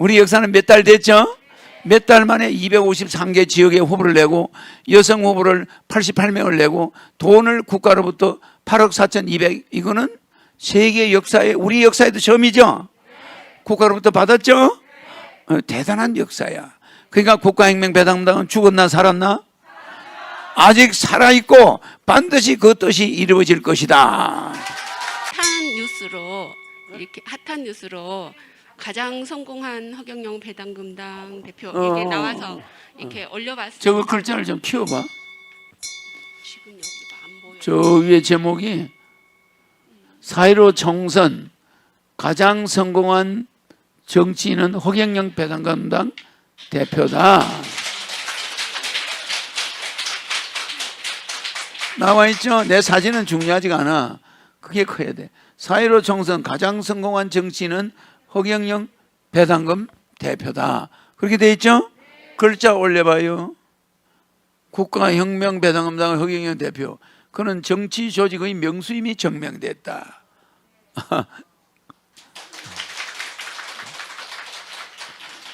우리 역사는 몇 달 됐죠? 몇 달 만에 253개 지역에 후보를 내고 여성 후보를 88명을 내고 돈을 국가로부터 8억 4,200 이거는 세계 역사에 우리 역사에도 처음이죠. 국가로부터 받았죠. 어, 대단한 역사야. 그러니까 국가혁명 배당당은 죽었나 살았나? 아직 살아있고 반드시 그 뜻이 이루어질 것이다. 핫한 뉴스로 이렇게 핫한 뉴스로 가장 성공한 허경영 배당금당 대표 어, 어, 나와서 이렇게 올려봤어요. 저거 글자를 좀 키워봐. 지금 여기가 안 보여. 저 위에 제목이 4.15 총선 가장 성공한 정치인은 허경영 배당감당 대표다. 나와 있죠? 내 사진은 중요하지가 않아. 그게 커야 돼. 4.15 총선 가장 성공한 정치인은 허경영 배당금 대표다. 그렇게 돼 있죠? 글자 올려봐요. 국가혁명 배당금당의 허경영 대표. 그는 정치 조직의 명수임이 증명됐다.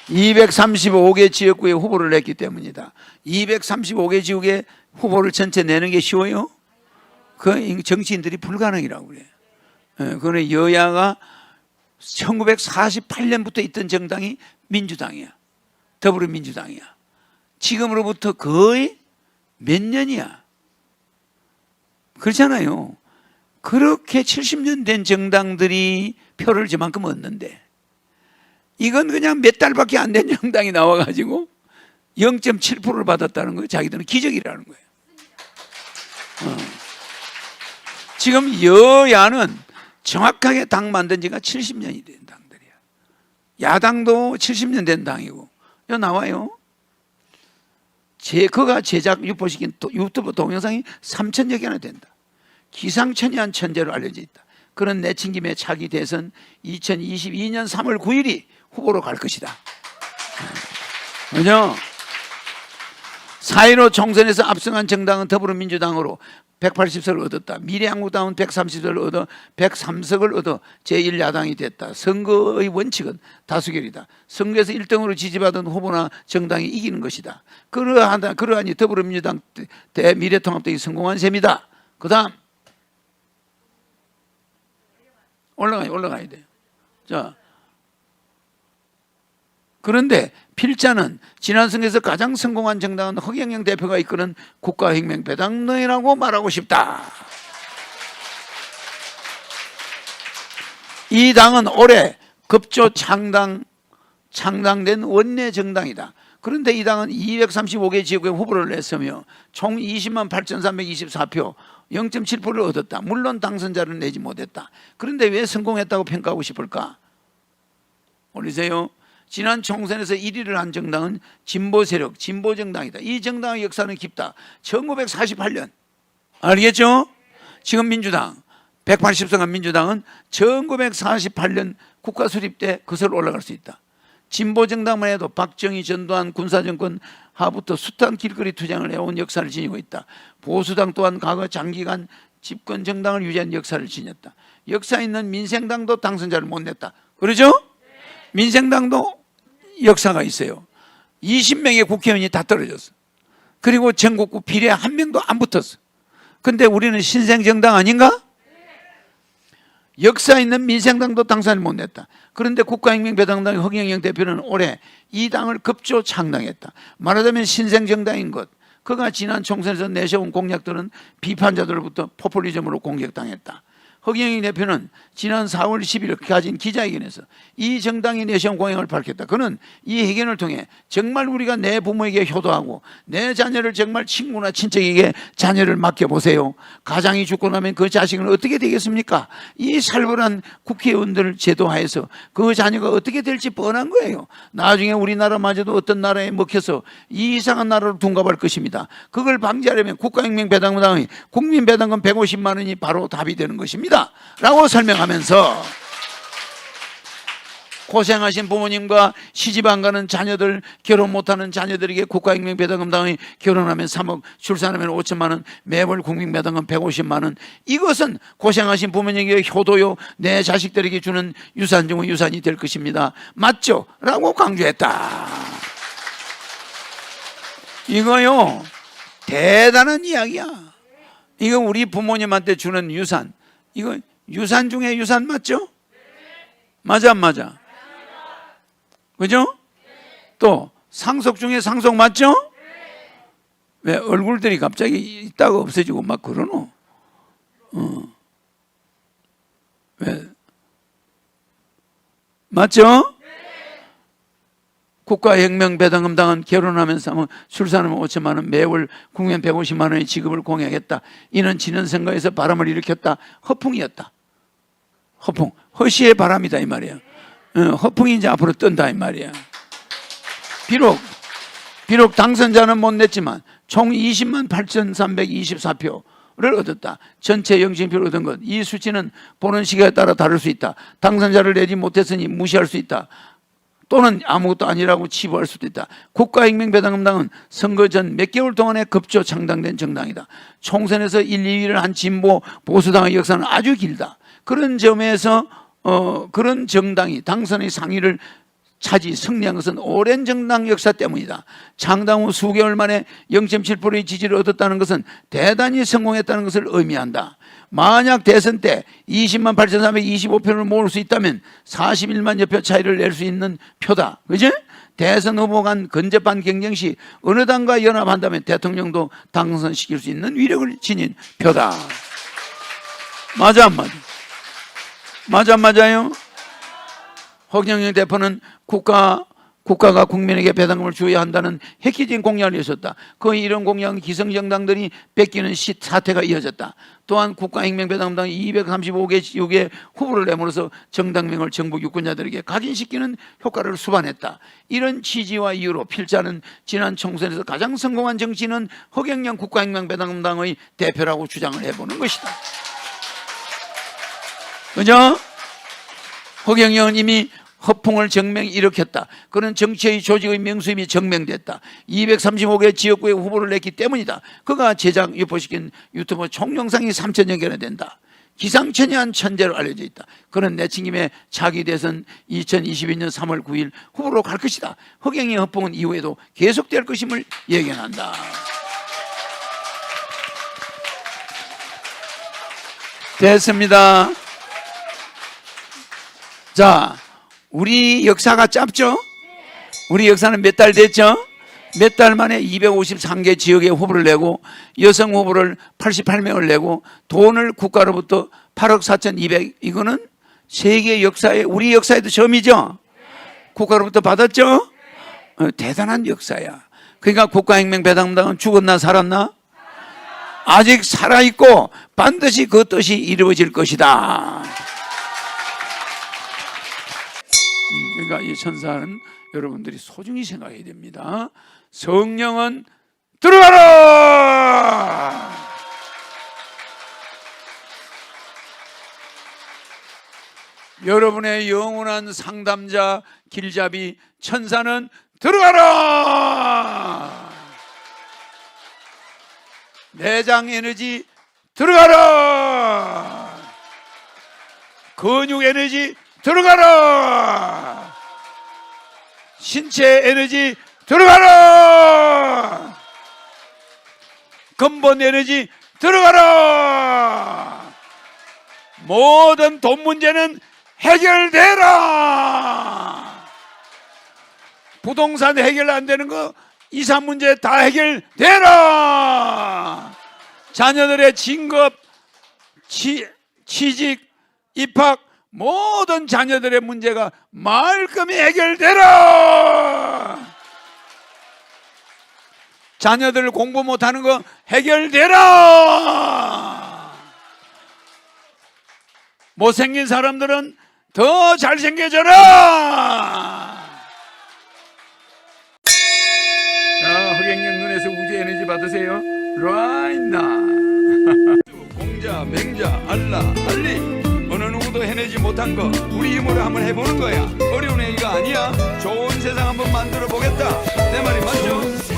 235개 지역구에 후보를 냈기 때문이다. 235개 지역에 후보를 전체 내는 게 쉬워요? 그 정치인들이 불가능이라고 그래. 예, 그는 여야가 1948년부터 있던 정당이 민주당이야. 더불어민주당이야. 지금으로부터 거의 몇 년이야. 그렇잖아요. 그렇게 70년 된 정당들이 표를 저만큼 얻는데 이건 그냥 몇 달밖에 안 된 정당이 나와가지고 0.7%를 받았다는 거예요. 자기들은 기적이라는 거예요. 어. 지금 여야는 정확하게 당 만든 지가 70년이 된 당들이야. 야당도 70년 된 당이고. 여 나와요. 제, 그가 제작 유포시킨 도- 유튜브 동영상이 3천여 개나 된다. 기상천외한 천재로 알려져 있다. 그런 내친김에 차기 대선 2022년 3월 9일이 후보로 갈 것이다. 그죠? 4.15 총선에서 압승한 정당은 더불어민주당으로 180석을 얻었다. 미래한국당은 130석을 얻어 103석을 얻어 제1야당이 됐다. 선거의 원칙은 다수결이다. 선거에서 1등으로 지지받은 후보나 정당이 이기는 것이다. 그러하다, 그러하니 더불어민주당 대 미래통합당이 성공한 셈이다. 그 다음. 올라가야, 올라가야 돼요. 자. 그런데 필자는 지난 선거에서 가장 성공한 정당은 허경영 대표가 이끄는 국가혁명 배당론이라고 말하고 싶다. 이 당은 올해 급조 창당 창당된 원내 정당이다. 그런데 이 당은 235개 지역에 후보를 냈으며 총 20만 8,324표 0.7%를 얻었다. 물론 당선자를 내지 못했다. 그런데 왜 성공했다고 평가하고 싶을까? 올리세요. 지난 총선에서 1위를 한 정당은 진보 세력, 진보 정당이다. 이 정당의 역사는 깊다. 1948년. 알겠죠? 지금 민주당 180석한 민주당은 1948년 국가 수립 때 그슬 올라갈 수 있다. 진보 정당만 해도 박정희 전두환 군사정권 하부터 숱한 길거리 투쟁을 해온 역사를 지니고 있다. 보수당 또한 과거 장기간 집권 정당을 유지한 역사를 지녔다. 역사 있는 민생당도 당선자를 못 냈다. 그러죠? 민생당도 역사가 있어요. 20명의 국회의원이 다 떨어졌어. 그리고 전국구 비례 한 명도 안 붙었어. 근데 우리는 신생정당 아닌가? 역사 있는 민생당도 당선을 못 냈다. 그런데 국가혁명배당당의 허경영 대표는 올해 이 당을 급조 창당했다. 말하자면 신생정당인 것. 그가 지난 총선에서 내세운 공약들은 비판자들로부터 포퓰리즘으로 공격당했다. 허경영 대표는 지난 4월 10일 가진 기자회견에서 이 정당이 내세운 공약을 밝혔다. 그는 이 회견을 통해 정말 우리가 내 부모에게 효도하고 내 자녀를 정말 친구나 친척에게 자녀를 맡겨보세요. 가장이 죽고 나면 그 자식은 어떻게 되겠습니까? 이 살벌한 국회의원들 제도하에서 그 자녀가 어떻게 될지 뻔한 거예요. 나중에 우리나라마저도 어떤 나라에 먹혀서 이 이상한 나라로 둔갑할 것입니다. 그걸 방지하려면 국가혁명배당금당의 국민배당금 150만 원이 바로 답이 되는 것입니다. 라고 설명하면서 고생하신 부모님과 시집 안 가는 자녀들 결혼 못하는 자녀들에게 국가혁명배당금 당이 결혼하면 3억 출산하면 5천만 원 매월 국민배당금 150만 원. 이것은 고생하신 부모님에게 효도요 내 자식들에게 주는 유산 중의 유산이 될 것입니다. 맞죠? 라고 강조했다. 이거요 대단한 이야기야. 이거 우리 부모님한테 주는 유산 이거 유산 중에 유산 맞죠? 맞아 안 맞아? 그죠? 또 상속 중에 상속 맞죠? 왜 얼굴들이 갑자기 있다가 없어지고 막 그러노? 어. 왜? 맞죠? 국가혁명 배당금당은 결혼하면서 하면 출산하면 5천만 원 매월 국면 150만 원의 지급을 공약했다. 이는 지는 선거에서 바람을 일으켰다. 허풍이었다. 허풍. 허시의 바람이다 이 말이야. 어, 허풍이 이제 앞으로 뜬다 이 말이야. 비록 비록 당선자는 못 냈지만 총 20만 8,324표 를 얻었다. 전체 영진표를 얻은 것. 이 수치는 보는 시기에 따라 다를 수 있다. 당선자를 내지 못했으니 무시할 수 있다. 또는 아무것도 아니라고 치부할 수도 있다. 국가혁명배당금당은 선거 전 몇 개월 동안에 급조 창당된 정당이다. 총선에서 1, 2위를 한 진보 보수당의 역사는 아주 길다. 그런 점에서 어, 그런 정당이 당선의 상위를 차지 승리한 것은 오랜 정당 역사 때문이다. 창당 후 수개월 만에 0.7%의 지지를 얻었다는 것은 대단히 성공했다는 것을 의미한다. 만약 대선 때 20만 8,325표를 모을 수 있다면 41만 여 표 차이를 낼 수 있는 표다. 그지? 대선 후보 간 근접한 경쟁 시 어느 당과 연합한다면 대통령도 당선시킬 수 있는 위력을 지닌 표다. 맞아 안 맞아? 맞아 안 맞아요? 허경영 대표는 국가 국가가 국민에게 배당금을 주어야 한다는 획기적인 공약을 했었다. 그 이런 공약은 기성정당들이 뺏기는 시, 사태가 이어졌다. 또한 국가혁명배당금당 235개 지역에 후보를 내므로써 정당명을 정부 유권자들에게 각인시키는 효과를 수반했다. 이런 취지와 이유로 필자는 지난 총선에서 가장 성공한 정치는 허경영 국가혁명배당금당의 대표라고 주장을 해보는 것이다. 그죠? 허경영은 이미 허풍을 정명 일으켰다. 그는 정치의 조직의 명수임이 정명됐다. 235개 지역구에 후보를 냈기 때문이다. 그가 제작 유포시킨 유튜브 총영상이 3천여 개나 된다. 기상천외한 천재로 알려져 있다. 그는 내친김에 차기 대선 2022년 3월 9일 후보로 갈 것이다. 허경의 허풍은 이후에도 계속될 것임을 예견한다. 됐습니다. 자, 우리 역사가 짧죠? 우리 역사는 몇 달 됐죠? 몇 달 만에 253개 지역에 후보를 내고 여성 후보를 88명을 내고 돈을 국가로부터 8억 4,200 이거는 세계 역사에 우리 역사에도 처음이죠? 국가로부터 받았죠? 어, 대단한 역사야. 그러니까 국가혁명 배당당은 죽었나 살았나? 아직 살아있고 반드시 그 뜻이 이루어질 것이다. 그러니까 이 천사는 여러분들이 소중히 생각해야 됩니다. 성령은 들어가라! 여러분의 영원한 상담자 길잡이 천사는 들어가라! 내장 에너지 들어가라! 근육 에너지 들어가라! 신체 에너지 들어가라! 근본 에너지 들어가라! 모든 돈 문제는 해결되라! 부동산 해결 안 되는 거 이사 문제 다 해결되라! 자녀들의 진급, 취, 취직, 입학 모든 자녀들의 문제가 말끔히 해결되라. 자녀들 공부 못하는 거 해결되라. 못생긴 사람들은 더 잘생겨져라. 자, 허경영 눈에서 우주 에너지 받으세요. right now. 공자, 맹자, 알라, 알리. 힘으로도 해내지 못한 거 우리 힘으로 한번 해보는 거야. 어려운 얘기가 아니야. 좋은 세상 한번 만들어 보겠다. 내 말이 맞죠?